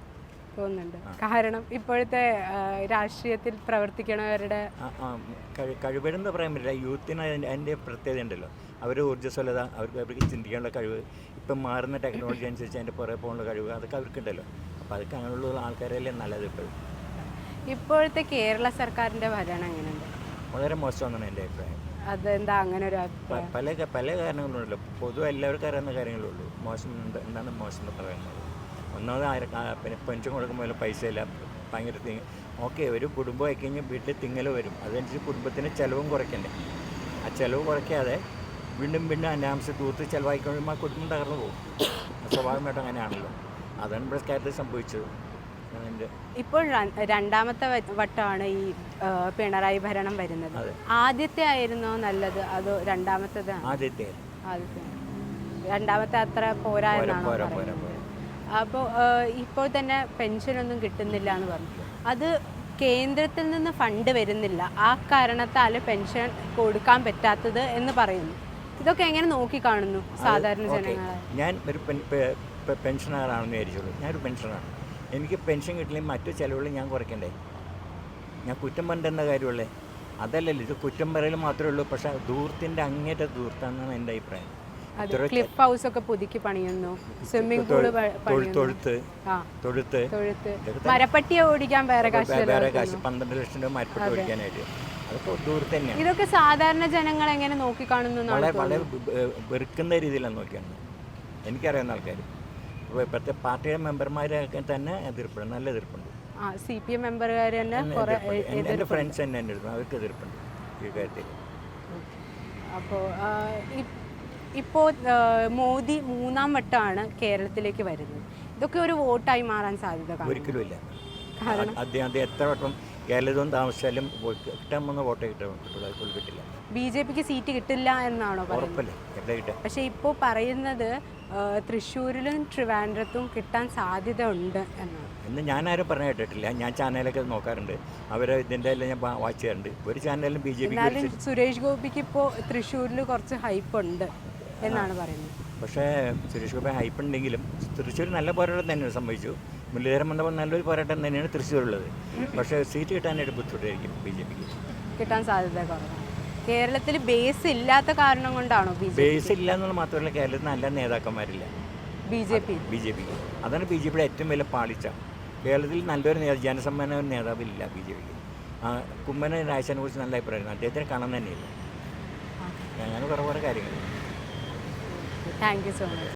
തോന്നുന്നുണ്ട്. കാരണം ഇപ്പോഴത്തെ രാഷ്ട്രീയത്തിൽ പ്രവർത്തിക്കണവരുടെ ആ, ആ, കഴി- കഴിവുകളെന്ന് പറയാൻ പറ്റില്ല. യൂത്തിന് അതിന്റെ പ്രത്യേകത ഉണ്ടല്ലോ. അവർ ഊർജസ്വലത അവർക്ക് അവർക്ക് ചിന്തിക്കാനുള്ള കഴിവ് ഇപ്പം മാറുന്ന ടെക്നോളജി അനുസരിച്ച് അതിന്റെ പുറകെ പോകാനുള്ള കഴിവ് അതൊക്കെ അവർക്കുണ്ടല്ലോ അപ്പോൾ അതൊക്കെ അങ്ങനെയുള്ള ആൾക്കാരല്ലേ നല്ലത് ഇപ്പോഴും. ഇപ്പോഴത്തെ കേരള സർക്കാരിന്റെ ഭരണം എങ്ങനെയുണ്ട്? വളരെ മോശമാണെന്നാണ് എന്റെ അഭിപ്രായം. അതെന്താ അങ്ങനെ ഒരു പല പല കാരണങ്ങളുണ്ടല്ലോ. പൊതുവെ എല്ലാവർക്കും അറിയുന്ന കാര്യങ്ങളേ ഉള്ളൂ മോശം എന്താണ് മോശം എന്ന് പറയുന്നത്? ഒന്നാമത് ആയിരം പിന്നെ പെൻഷൻ കൊടുക്കുമ്പോൾ പൈസ ഇല്ല ഭയങ്കര തിങ്ങ. ഓക്കെ ഒരു കുടുംബം ആയി കഴിഞ്ഞാൽ വീട്ടിൽ തിങ്ങൽ വരും. അതനുസരിച്ച് കുടുംബത്തിന് ചിലവും കുറയ്ക്കണ്ടേ? ആ ചിലവ് കുറയ്ക്കാതെ വീണ്ടും വീണ്ടും അനാവശ്യ തൂത്ത് ചിലവായിക്കഴിയുമ്പോൾ ആ കുടുംബം തകർന്നു പോകും. സ്വാഭാവികമായിട്ടും അങ്ങനെയാണല്ലോ. അതാണ് ഇവിടെ കാര്യത്തിൽ സംഭവിച്ചത്. ഇപ്പോൾ രണ്ടാമത്തെ വട്ടമാണ് ഈ പിണറായി ഭരണം വരുന്നത്. ആദ്യത്തെ ആയിരുന്നോ നല്ലത്? അതോ രണ്ടാമത്തേതാണ് ആദ്യത്തെ. രണ്ടാമത്തെ അത്ര പോരാ അപ്പോ എന്നാണോ അപ്പോൾ ഇപ്പോൾ തന്നെ പെൻഷൻ ഒന്നും കിട്ടുന്നില്ല എന്ന് പറഞ്ഞു. അത് കേന്ദ്രത്തിൽ നിന്ന് ഫണ്ട് വരുന്നില്ല. ആ കാരണത്താൽ പെൻഷൻ കൊടുക്കാൻ പറ്റാത്തത് എന്ന് പറയുന്നു. ഇതൊക്കെ എങ്ങനെ നോക്കി കാണുന്നു സാധാരണ ജനങ്ങൾ ജനങ്ങളെ? ഞാൻ ഒരു പെൻഷനാറാണെന്ന് പെ- പെ- പെൻഷനറാണെന്ന് വിചാരിച്ചോളൂ. ഞാനൊരു പെൻഷനാണ്. എനിക്ക് പെൻഷൻ കിട്ടില്ലെങ്കിൽ മറ്റു ചിലവുകൾ ഞാൻ കുറയ്ക്കണ്ടേ? ഞാൻ കുറ്റം പറഞ്ഞിട്ടെന്താ കാര്യമുള്ളേ? അതല്ലല്ലോ ഇത് കുറ്റം പറയൽ മാത്രമേ ഉള്ളൂ. പക്ഷെ ദൂരത്തിന്റെ അങ്ങേറ്റ ദൂരത്താണെന്നാണ് എന്റെ അഭിപ്രായം. ക്ലിഫ് ഹൗസ് ഒക്കെ പുതുക്കി പണിയുന്നു. സ്വിമ്മിംഗ് പൂൾ തൊഴുത്ത് തൊഴുത്ത്. മരപ്പട്ടിയെ ഓടിക്കാൻ വേറെ കാശ് വേറെ കാശ്. പന്ത്രണ്ട് ലക്ഷം രൂപ മരപ്പട്ടി. ഓടിക്കാനായിട്ട്. അതൊക്കെ ദൂരത്ത് തന്നെയാണ്. ഇതൊക്കെ സാധാരണ ജനങ്ങൾ എങ്ങനെ നോക്കിക്കാണുന്നു വളരെ വളരെ വെറുക്കുന്ന രീതിയിലാണ് നോക്കിയാണ് എനിക്കറിയാവുന്ന ആൾക്കാർ ഇപ്പോഴത്തെ പാർട്ടിയുടെ മെമ്പർമാരൊക്കെ തന്നെ എതിർപ്പുണ്ട് നല്ല എതിർപ്പുണ്ട്. ആ സി പി എം മെമ്പർകാർ തന്നെ കുറേ എന്റെ- ഫ്രണ്ട്സ് തന്നെ എന്റെ അടുത്ത് അവർക്ക് എതിർപ്പുണ്ട് ഈ കാര്യത്തിൽ. അപ്പോൾ ഇപ്പോൾ മോദി മൂന്നാം വട്ടമാണ് കേരളത്തിലേക്ക് വരുന്നത്. ഇതൊക്കെ ഒരു വോട്ടായി മാറാൻ സാധ്യത ഒരിക്കലും ഇല്ല. അദ്ദേഹം എത്ര വട്ടം കേരളത്തിൽ താമസിച്ചാലും കിട്ടാൻ വന്ന വോട്ടേ കിട്ടുള്ളൂ കിട്ടില്ല. ബി ജെ പിക്ക് സീറ്റ് കിട്ടില്ല എന്നാണോ ഉറപ്പല്ലേ? പക്ഷേ ഇപ്പോൾ പറയുന്നത് തൃശ്ശൂരിലും ട്രിവാൻഡ്രത്തും കിട്ടാൻ സാധ്യത ഉണ്ട് എന്നാണ് ഞാൻ ഞാനാരും പറഞ്ഞു കേട്ടിട്ടില്ല. ഞാൻ ചാനലൊക്കെ നോക്കാറുണ്ട്. അവരെ ഇതിന്റെ എല്ലാം ഞാൻ വാ- വാച്ച് ചെയ്യാറുണ്ട്. ഒരു ചാനലിലും ബി ജെ എന്നാലും സുരേഷ് ഗോപിക്ക് ഇപ്പോൾ തൃശ്ശൂരിൽ കുറച്ച് ഹൈപ്പ് ഉണ്ട് എന്നാണ് പറയുന്നത്. പക്ഷേ സുരേഷ് ഗോപി ഹൈപ്പ് ഉണ്ടെങ്കിലും തൃശ്ശൂർ നല്ല പോരാട്ടം തന്നെയാണ് സംഭവിച്ചു. മുല്ലേര മണ്ഡപം നല്ലൊരു പോരാട്ടം തന്നെയാണ് തൃശ്ശൂരുള്ളത്. പക്ഷേ സീറ്റ് കിട്ടാനായിട്ട് ബുദ്ധിമുട്ടായിരിക്കും ബി ജെ പിക്ക്. കിട്ടാൻ സാധ്യത കുറവാണ്. കേരളത്തിൽ ബേസ് ഇല്ലാത്ത കാരണം കൊണ്ടാണോ ബേസ് ഇല്ല എന്നുള്ള മാത്രമല്ല കേരളത്തിൽ നല്ല നേതാക്കന്മാരില്ല. B J P B J പിക്ക് അതാണ് ബി ജെ പിയുടെ ഏറ്റവും വലിയ പാളിച്ച. കേരളത്തിൽ നല്ലൊരു നേതാവ് ജനസമ്മാന ഒരു നേതാവില്ല ബി ജെ പിക്ക് കുമ്മന രാജനെ കുറിച്ച് നല്ല അഭിപ്രായമായിരുന്നു അദ്ദേഹത്തിന് കാണാൻ തന്നെയില്ല? അങ്ങനെ കുറേ കുറേ കാര്യങ്ങൾ. Thank you so much